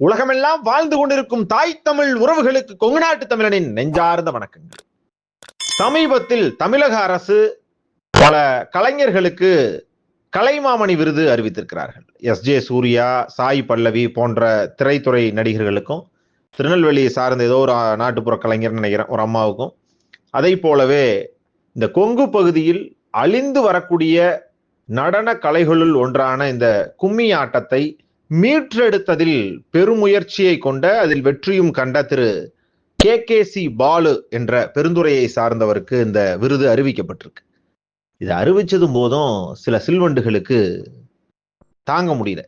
உலகமெல்லாம் வாழ்ந்து கொண்டிருக்கும் தாய் தமிழ் உறவுகளுக்கு கொங்கு நாட்டு தமிழனின் நெஞ்சார்ந்த வணக்கங்கள். சமீபத்தில் தமிழக அரசு பல கலைஞர்களுக்கு கலைமாமணி விருது அறிவித்திருக்கிறார்கள். எஸ். ஜே. சூர்யா சாய் பல்லவி போன்ற திரைத்துறை நடிகர்களுக்கும் திருநெல்வேலியை சார்ந்த ஏதோ ஒரு நாட்டுப்புற கலைஞர் நினைக்கிறேன் ஒரு அம்மாவுக்கும் அதை போலவே இந்த கொங்கு பகுதியில் அழிந்து வரக்கூடிய நடன கலைகளுள் ஒன்றான இந்த கும்மி ஆட்டத்தை மீட்டெடுத்ததில் பெருமுயற்சியை கொண்ட அதில் வெற்றியும் கண்ட Thiru K K C Balu என்ற பெருந்துறையை சார்ந்தவருக்கு இந்த விருது அறிவிக்கப்பட்டிருக்கு. இது அறிவிச்சதும் போதும் சில சில்வண்டுகளுக்கு தாங்க முடியல.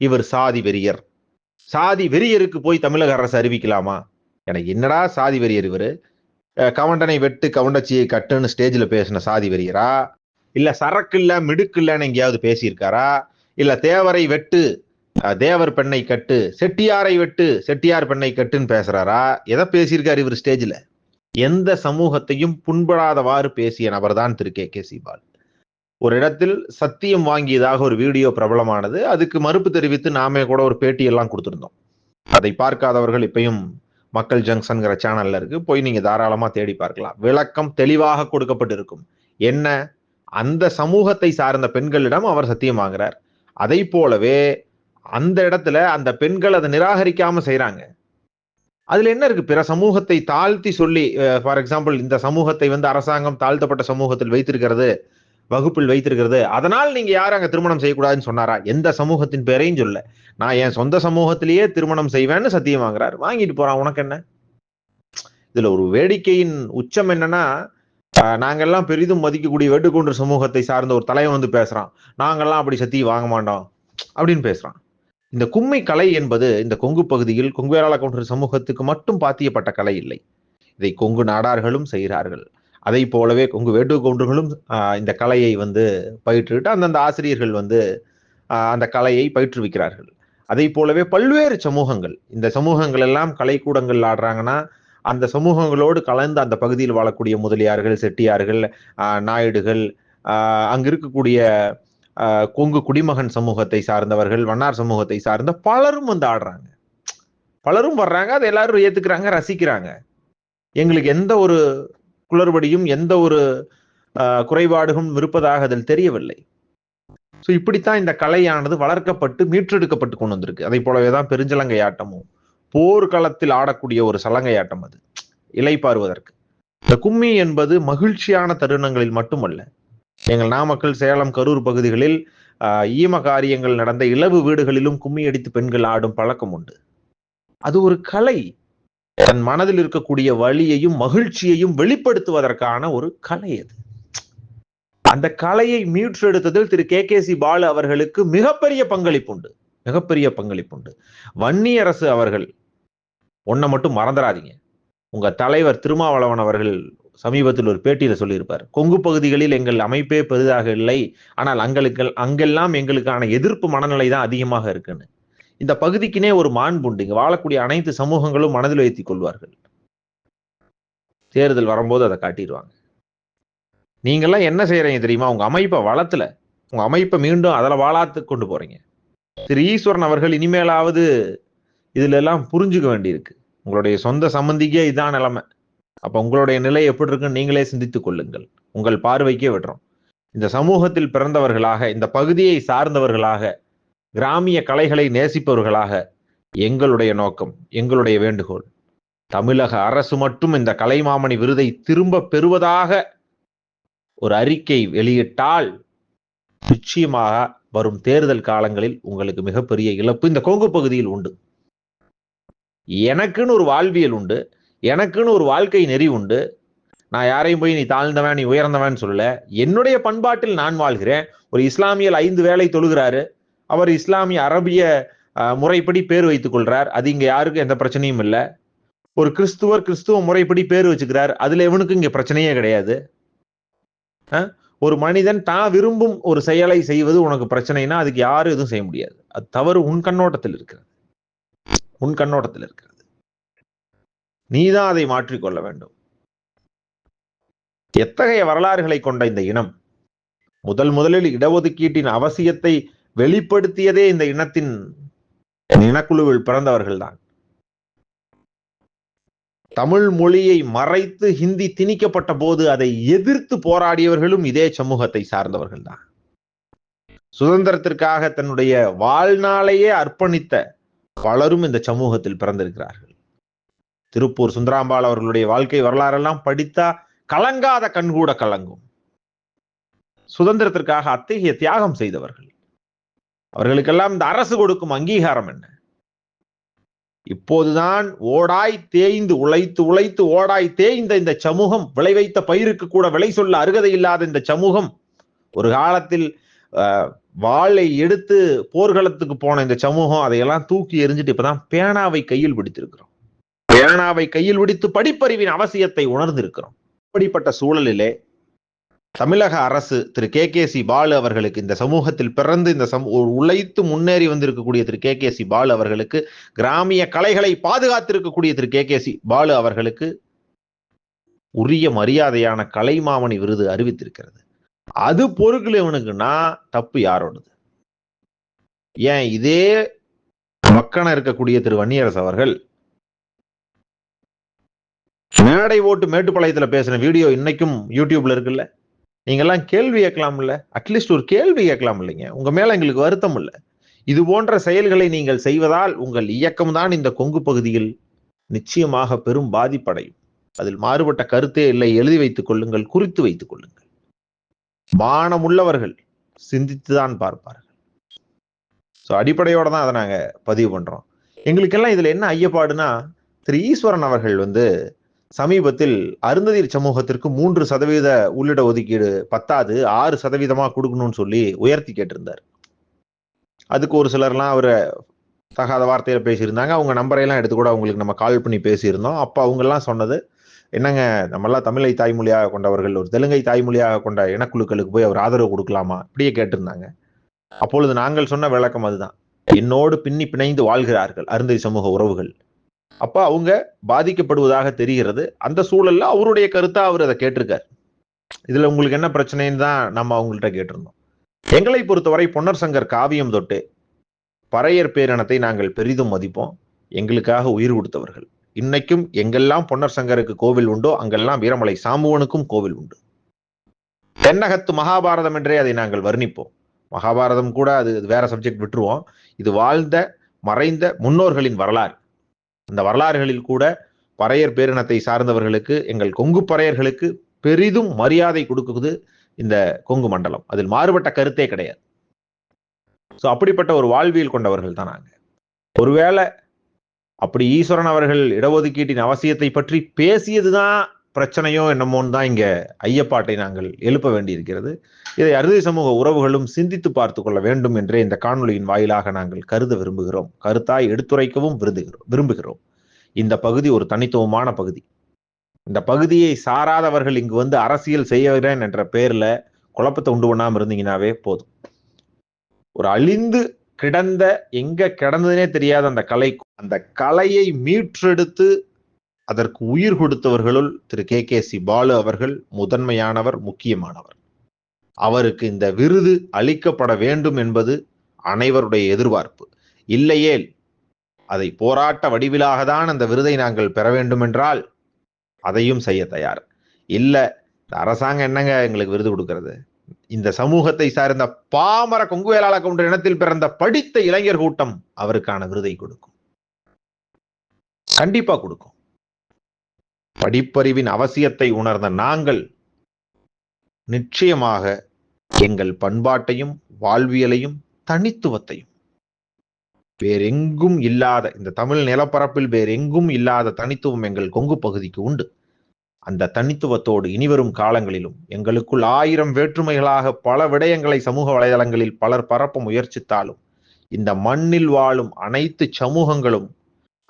இவர் சாதி வெறியர். சாதி வெறியருக்கு போய் தமிழக அரசு அறிவிக்கலாமா? எனக்கு என்னடா சாதி வெறியர் இவர்? கவண்டனை வெட்டு கவண்டச்சியை கட்டுன்னு ஸ்டேஜில் பேசின சாதி வெறியரா? இல்லை சரக்கு இல்லை மிடுக்கு இல்லைன்னு எங்கேயாவது பேசியிருக்காரா? இல்ல தேவரை வெட்டு தேவர் பெண்ணை கட்டு செட்டியாரை வெட்டு செட்டியார் பெண்ணை கட்டுன்னு பேசுறாரா? எதை பேசியிருக்காரு இவர் ஸ்டேஜில்? எந்த சமூகத்தையும் புண்படாதவாறு பேசிய நபர் தான் திரு கே. கே. சிபால். ஒரு இடத்தில் சத்தியம் வாங்கியதாக ஒரு வீடியோ பிரபலமானது அதுக்கு மறுப்பு தெரிவித்து நாமே கூட ஒரு பேட்டியெல்லாம் கொடுத்துருந்தோம். அதை பார்க்காதவர்கள் இப்பயும் மக்கள் ஜங்ஷன்கிற சேனல்ல இருக்கு போய் நீங்க தாராளமா தேடி பார்க்கலாம். விளக்கம் தெளிவாக கொடுக்கப்பட்டிருக்கும். என்ன? அந்த சமூகத்தை சார்ந்த பெண்களிடம் அவர் சத்தியம் வாங்குறார். அதை போலவே அந்த இடத்துல அந்த பெண்கள் அதை நிராகரிக்காம செய்கிறாங்க அதுல என்ன இருக்கு? பிற சமூகத்தை தாழ்த்தி சொல்லி ஃபார் எக்ஸாம்பிள் இந்த சமூகத்தை வந்து அரசாங்கம் தாழ்த்தப்பட்ட சமூகத்தில் வைத்திருக்கிறது வகுப்பில் வைத்திருக்கிறது அதனால் நீங்க யாரும் அங்க திருமணம் செய்யக்கூடாதுன்னு சொன்னாரா? எந்த சமூகத்தின் பேரையும் சொல்ல. நான் என் சொந்த சமூகத்திலேயே திருமணம் செய்வேன்னு சத்தியம் வாங்குறாரு. வாங்கிட்டு போறான். உனக்கு என்ன? இதுல ஒரு வேடிக்கையின் உச்சம் என்னன்னா நாங்கெல்லாம் பெரிதும் மதிக்கக்கூடிய வேட்டுக்கொண்டு சமூகத்தை சார்ந்த ஒரு தலைவன் வந்து பேசுறான். நாங்கெல்லாம் அப்படி சத்தி வாங்க மாட்டோம் அப்படின்னு பேசுறான். இந்த கும்மை கலை என்பது இந்த கொங்கு பகுதியில் கொங்கு வேளாள சமூகத்துக்கு மட்டும் பாத்தியப்பட்ட கலை இல்லை. இதை கொங்கு நாடார்களும் செய்கிறார்கள். அதை போலவே கொங்கு வேட்டுக்கொன்றுகளும் ஆஹ் இந்த கலையை வந்து பயிற்றுவிட்டு அந்தந்த ஆசிரியர்கள் வந்து ஆஹ் அந்த கலையை பயிற்றுவிக்கிறார்கள். அதை போலவே பல்வேறு சமூகங்கள் இந்த சமூகங்கள் எல்லாம் கலைக்கூடங்கள் ஆடுறாங்கன்னா அந்த சமூகங்களோடு கலந்து அந்த பகுதியில் வாழக்கூடிய முதலியார்கள் செட்டியார்கள் நாயுடுகள் அங்கு இருக்கக்கூடிய கொங்கு குடிமகன் சமூகத்தை சார்ந்தவர்கள் வண்ணார் சமூகத்தை சார்ந்த பலரும் வந்து ஆடுறாங்க. பலரும் வர்றாங்க அதை எல்லாரும் ஏத்துக்கிறாங்க ரசிக்கிறாங்க. எங்களுக்கு எந்த ஒரு குளறுபடியும் எந்த ஒரு குறைபாடுகளும் இருப்பதாக அதில் தெரியவில்லை. ஸோ இப்படித்தான் இந்த கலையானது வளர்க்கப்பட்டு மீட்டெடுக்கப்பட்டு கொண்டு வந்திருக்கு. அதை போலவே தான் பெருஞ்சலங்கை ஆட்டமும் போர்க்களத்தில் ஆடக்கூடிய ஒரு சலங்கை ஆட்டம் அது இலைப்பாறுவதற்கு இந்த கும்மி என்பது மகிழ்ச்சியான தருணங்களில் மட்டுமல்ல. எங்கள் நாமக்கல் சேலம் கரூர் பகுதிகளில் ஆஹ், ஈம காரியங்கள் நடந்த இளவு வீடுகளிலும் கும்மி அடித்து பெண்கள் ஆடும் பழக்கம் உண்டு. அது ஒரு கலை. தன் மனதில் இருக்கக்கூடிய வழியையும் மகிழ்ச்சியையும் வெளிப்படுத்துவதற்கான ஒரு கலை அது. அந்த கலையை மீட்டெடுத்ததில் Thiru. K. K. C. Balu அவர்களுக்கு மிகப்பெரிய பங்களிப்பு உண்டு மிகப்பெரிய பங்களிப்பு உண்டு வன்னியரசு அவர்கள் ஒன்றை மட்டும் மறந்துடாதீங்க உங்கள் தலைவர் திருமாவளவன் அவர்கள் சமீபத்தில் ஒரு பேட்டியில் சொல்லியிருப்பார். கொங்கு பகுதிகளில் எங்கள் அமைப்பே பெரிதாக இல்லை. ஆனால் அங்களுக்கு அங்கெல்லாம் எங்களுக்கான எதிர்ப்பு மனநிலை தான் அதிகமாக இருக்குன்னு. இந்த பகுதிக்குனே ஒரு மாண்புண்டு இங்கே வாழக்கூடிய அனைத்து சமூகங்களும் மனதில் வைத்துக் கொள்வார்கள். தேர்தல் வரும்போது அதை காட்டிடுவாங்க. நீங்கள்லாம் என்ன செய்கிறீங்க தெரியுமா? உங்கள் அமைப்பை வளத்துல உங்கள் அமைப்பை மீண்டும் அதில் வாழாத்து கொண்டு போகிறீங்க திரு ஈஸ்வரன் அவர்கள் இனிமேலாவது இதுல எல்லாம் புரிஞ்சுக்க வேண்டியிருக்கு. உங்களுடைய சொந்த சம்பந்திக்கே இதான் நிலைமை. அப்ப உங்களுடைய நிலை எப்படி இருக்குன்னு நீங்களே சிந்தித்துக் கொள்ளுங்கள். உங்கள் பார்வைக்கே விடுறோம். இந்த சமூகத்தில் பிறந்தவர்களாக இந்த பகுதியை சார்ந்தவர்களாக கிராமிய கலைகளை நேசிப்பவர்களாக எங்களுடைய நோக்கம் எங்களுடைய வேண்டுகோள். தமிழக அரசு மட்டும் இந்த கலைமாமணி விருதை திரும்ப பெறுவதாக ஒரு அறிக்கை வெளியிட்டால் நிச்சயமாக வரும் தேர்தல் காலங்களில் உங்களுக்கு மிகப்பெரிய இழப்பு இந்த கொங்கு பகுதியில் உண்டு. எனக்குன்னு ஒரு வாழ்வியல் உண்டு. எனக்குன்னு ஒரு வாழ்க்கை நெறி உண்டு. நான் யாரையும் போய் நீ தாழ்ந்தவன் நீ உயர்ந்தவன் சொல்லல. என்னுடைய பண்பாட்டில் நான் வாழ்கிறேன். ஒரு இஸ்லாமியல் ஐந்து வேலை தொழுகிறாரு. அவர் இஸ்லாமிய அரபிய முறைப்படி பேர் வைத்துக் கொள்றார். அது இங்க யாருக்கும் எந்த பிரச்சனையும் இல்லை. ஒரு கிறிஸ்துவர் கிறிஸ்துவ முறைப்படி பேர் வச்சுக்கிறார். அதுல எவனுக்கு இங்க பிரச்சனையே கிடையாது. ஒரு மனிதன் தான் விரும்பும் ஒரு செயலை செய்வது உனக்கு பிரச்சனைனா அதுக்கு யாரும் எதுவும் செய்ய முடியாது. அது தவறு உன் கண்ணோட்டத்தில் இருக்கிறது. உன் கண்ணோட்டத்தில் இருக்கிறது. நீதான் அதை மாற்றிக்கொள்ள வேண்டும். எத்தகைய வரலாறுகளை கொண்ட இந்த இனம்? முதல் முதலில் இடஒதுக்கீட்டின் அவசியத்தை வெளிப்படுத்தியதே இந்த இனத்தின் இனக்குழுவில் பிறந்தவர்கள் தான் தமிழ் மொழியை மறைத்து ஹிந்தி திணிக்கப்பட்ட போது அதை எதிர்த்து போராடியவர்களும் இதே சமூகத்தை சார்ந்தவர்கள் தான் சுதந்திரத்திற்காக தன்னுடைய வாழ்நாளையே அர்ப்பணித்த பலரும் இந்த சமூகத்தில் பிறந்திருக்கிறார்கள். திருப்பூர் சுந்தராம்பாள் அவர்களுடைய வாழ்க்கை வரலாறெல்லாம் படித்தா கலங்காத கண்கூட கலங்கும். சுதந்திரத்திற்காக அத்தகைய தியாகம் செய்தவர்கள். அவர்களுக்கெல்லாம் இந்த அரசு கொடுக்கும் அங்கீகாரம் என்ன? இப்போதுதான் ஓடாய் தேய்ந்து உழைத்து உழைத்து ஓடாய் தேய்ந்த இந்த சமூகம் விளைவைத்த பயிருக்கு கூட விலை சொல்ல அருகதை இல்லாத இந்த சமூகம் ஒரு காலத்தில் வாளை எடுத்து போர்க்களத்துக்கு போன இந்த சமூகம் அதையெல்லாம் தூக்கி எரிஞ்சிட்டு இப்பதான் பேனாவை கையில் பிடித்திருக்கிறோம். பேனாவை கையில் பிடித்து படிப்பறிவின் அவசியத்தை உணர்ந்திருக்கிறோம். இப்படிப்பட்ட சூழலிலே தமிழக அரசு Thiru K K C Balu அவர்களுக்கு இந்த சமூகத்தில் பிறந்து இந்த சமூ உழைத்து முன்னேறி வந்திருக்கக்கூடிய Thiru K K C Balu அவர்களுக்கு கிராமிய கலைகளை பாதுகாத்திருக்கக்கூடிய Thiru K K C Balu அவர்களுக்கு உரிய மரியாதையான கலைமாமணி விருது அறிவித்திருக்கிறது. அது பொறுக்கலவனுக்குன்னா தப்பு யாரோடது ஏன் இதே மக்கன இருக்கக்கூடிய திரு வன்னியரசு அவர்கள் மேடை ஓட்டு மேட்டுப்பாளையத்துல பேசின வீடியோ இன்னைக்கும் யூடியூப்ல இருக்குல்ல? நீங்கெல்லாம் கேள்வி கேட்கலாம் இல்ல அட்லீஸ்ட் ஒரு கேள்வி கேட்கலாம் இல்லைங்க உங்க மேல எங்களுக்கு வருத்தம் இல்ல. இது போன்ற செயல்களை நீங்கள் செய்வதால் உங்கள் இயக்கம் தான் இந்த கொங்கு பகுதியில் நிச்சயமாக பெரும் பாதிப்படையும். அதில் மாறுபட்ட கருத்தே இல்லை. எழுதி வைத்துக் கொள்ளுங்கள் குறித்து வைத்துக் கொள்ளுங்கள். மானம் உள்ளவர்கள் சிந்தித்துதான் பார்ப்பார்கள். ஸோ அடிப்படையோட தான் அதை நாங்கள் பதிவு பண்ணுறோம் எங்களுக்கெல்லாம் இதில் என்ன ஐயப்பாடுனா திரு ஈஸ்வரன் அவர்கள் வந்து சமீபத்தில் அருந்ததிர் சமூகத்திற்கு மூன்று சதவீத உள்ளிட ஒதுக்கீடு பத்தாது ஆறு சதவீதமாக கொடுக்கணும்னு சொல்லி உயர்த்தி கேட்டிருந்தார். அதுக்கு ஒரு சிலர்லாம் அவரை தகாத வார்த்தையில் பேசியிருந்தாங்க. அவங்க நம்பரையெல்லாம் எடுத்து கூட அவங்களுக்கு நம்ம கால் பண்ணி பேசியிருந்தோம். அப்போ அவங்கெல்லாம் சொன்னது என்னங்க நம்மளாம் தமிழை தாய்மொழியாக கொண்டவர்கள் ஒரு தெலுங்கை தாய்மொழியாக கொண்ட இனக்குழுக்களுக்கு போய் அவர் ஆதரவு கொடுக்கலாமா? இப்படியே கேட்டிருந்தாங்க. அப்பொழுது நாங்கள் சொன்ன விளக்கம் அதுதான். என்னோடு பின்னி பிணைந்து வாழ்கிறார்கள் அருந்தை சமூக உறவுகள். அப்ப அவங்க பாதிக்கப்படுவதாக தெரிகிறது. அந்த சூழல்ல அவருடைய கருத்தா அவர் அதை கேட்டிருக்கார். இதுல உங்களுக்கு என்ன பிரச்சனைன்னு தான் நம்ம அவங்கள்ட்ட கேட்டிருந்தோம். எங்களை பொறுத்தவரை பொன்னர் சங்கர் காவியம் தொட்டு பறையர் பேரினத்தை நாங்கள் பெரிதும் மதிப்போம். எங்களுக்காக உயிர் கொடுத்தவர்கள். இன்னைக்கும் எங்கெல்லாம் பொன்னர் சங்கருக்கு கோவில் உண்டோ அங்கெல்லாம் வீரமலை சாம்புவனுக்கும் கோவில் உண்டு. தென்னகத்து மகாபாரதம் என்றே அதை நாங்கள் வர்ணிப்போம். மகாபாரதம் கூட அது வேற சப்ஜெக்ட் விட்டுருவோம். இது வாழ்ந்த மறைந்த முன்னோர்களின் வரலாறு. இந்த வரலாறுகளில் கூட பறையர் பேரினத்தை சார்ந்தவர்களுக்கு எங்கள் கொங்கு பறையர்களுக்கு பெரிதும் மரியாதை கொடுக்குது இந்த கொங்கு மண்டலம். அதில் மாறுபட்ட கருத்தே கிடையாது. ஸோ அப்படிப்பட்ட ஒரு வாழ்வியல் கொண்டவர்கள் தான் நாங்கள். ஒருவேளை அப்படி ஈஸ்வரன் அவர்கள் இடஒதுக்கீட்டின் அவசியத்தை பற்றி பேசியதுதான் பிரச்சனையோ என்னமோன்னு தான் இங்க ஐயப்பாட்டை நாங்கள் எழுப்ப வேண்டியிருக்கிறது. இதை அறுதி சமூக உறவுகளும் சிந்தித்து பார்த்து கொள்ள வேண்டும் என்றே இந்த காணொலியின் வாயிலாக நாங்கள் கருத விரும்புகிறோம். கருத்தாய் எடுத்துரைக்கவும் விருதுகிறோம் விரும்புகிறோம். இந்த பகுதி ஒரு தனித்துவமான பகுதி. இந்த பகுதியை சாராதவர்கள் இங்கு வந்து அரசியல் செய்கிறேன் என்ற பேர்ல குழப்பத்தை உண்டு பண்ணாமல் இருந்தீங்கன்னாவே போதும். ஒரு அழிந்து கிடந்த எங்க கிடந்ததுனே தெரியாத அந்த கலை அந்த கலையை மீட்டெடுத்து அதற்கு உயிர் கொடுத்தவர்களுள் Thiru K K C Balu அவர்கள் முதன்மையானவர் முக்கியமானவர். அவருக்கு இந்த விருது அளிக்கப்பட வேண்டும் என்பது அனைவருடைய எதிர்பார்ப்பு. இல்லையேல் அதை போராட்ட வடிவிலாக தான் அந்த விருதை நாங்கள் பெற வேண்டும் என்றால் அதையும் செய்ய தயார். இல்லை அரசாங்கம் என்னங்க எங்களுக்கு விருது கொடுக்கறது? இந்த சமூகத்தை சார்ந்த பாமர கொங்கு கொண்ட இனத்தில் பிறந்த படித்த இளைஞர் கூட்டம் அவருக்கான விருதை கொடுக்கும். கண்டிப்பா கொடுக்கும். படிப்பறிவின் அவசியத்தை உணர்ந்த நாங்கள் நிச்சயமாக எங்கள் பண்பாட்டையும் வாழ்வியலையும் தனித்துவத்தையும் வேறெங்கும் இல்லாத இந்த தமிழ் நிலப்பரப்பில் வேறெங்கும் இல்லாத தனித்துவம் எங்கள் கொங்கு பகுதிக்கு உண்டு. அந்த தனித்துவத்தோடு இனிவரும் காலங்களிலும் எங்களுக்குள் ஆயிரம் வேற்றுமைகளாக பல விடயங்களை சமூக வலைதளங்களில் பலர் பரப்ப முயற்சித்தாலும் இந்த மண்ணில் வாழும் அனைத்து சமூகங்களும்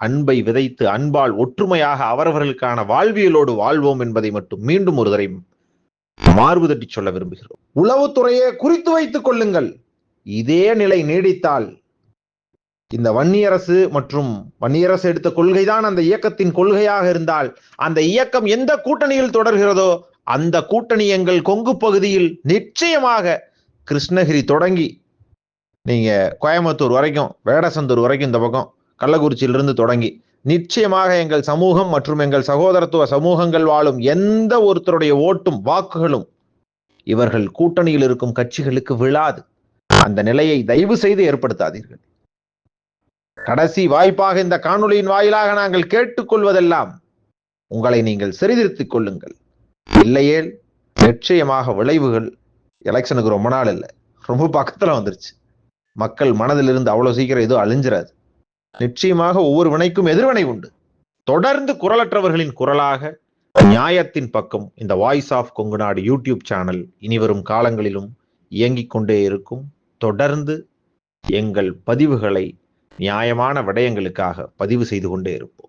அன்பை விதைத்து அன்பால் ஒற்றுமையாக அவரவர்களுக்கான வாழ்வியலோடு வாழ்வோம் என்பதை மட்டும் மீண்டும் ஒரு தரையும் மார்பு தட்டி சொல்ல விரும்புகிறோம். உளவுத்துறையை குறித்து வைத்துக் கொள்ளுங்கள். இதே நிலை நீடித்தால் இந்த வன்னியரசு மற்றும் வன்னியரசு எடுத்த கொள்கைதான் அந்த இயக்கத்தின் கொள்கையாக இருந்தால் அந்த இயக்கம் எந்த கூட்டணியில் தொடர்கிறதோ அந்த கூட்டணி எங்கள் கொங்கு பகுதியில் நிச்சயமாக கிருஷ்ணகிரி தொடங்கி நீங்க கோயம்புத்தூர் வரைக்கும் வேடசந்தூர் வரைக்கும் இந்த பக்கம் கள்ளக்குறிச்சியிலிருந்து தொடங்கி நிச்சயமாக எங்கள் சமூகம் மற்றும் எங்கள் சகோதரத்துவ சமூகங்கள் வாழும் எந்த ஒருத்தருடைய ஓட்டும் வாக்குகளும் இவர்கள் கூட்டணியில் இருக்கும் கட்சிகளுக்கு விழாது. அந்த நிலையை தயவு செய்து ஏற்படுத்தாதீர்கள். கடைசி வாய்ப்பாக இந்த காணொளியின் வாயிலாக நாங்கள் கேட்டுக்கொள்வதெல்லாம் உங்களை நீங்கள் சரிதிருத்திக் கொள்ளுங்கள். இல்லையேல் நிச்சயமாக விளைவுகள் எலெக்ஷனுக்கு ரொம்ப நாள் இல்லை. ரொம்ப பக்கத்தில் வந்துருச்சு. மக்கள் மனதிலிருந்து அவ்வளவு சீக்கிரம் எதுவும் அழிஞ்சிராது நிச்சயமாக ஒவ்வொரு வினைக்கும் எதிர்வினை உண்டு. தொடர்ந்து குரலற்றவர்களின் குரலாக நியாயத்தின் பக்கம் இந்த voice of Kongu Nadu YouTube channel இனிவரும் காலங்களிலும் இயங்கிக் கொண்டே இருக்கும். தொடர்ந்து எங்கள் பதிவுகளை நியாயமான விடயங்களுக்காக பதிவு செய்து கொண்டே இருப்போம்.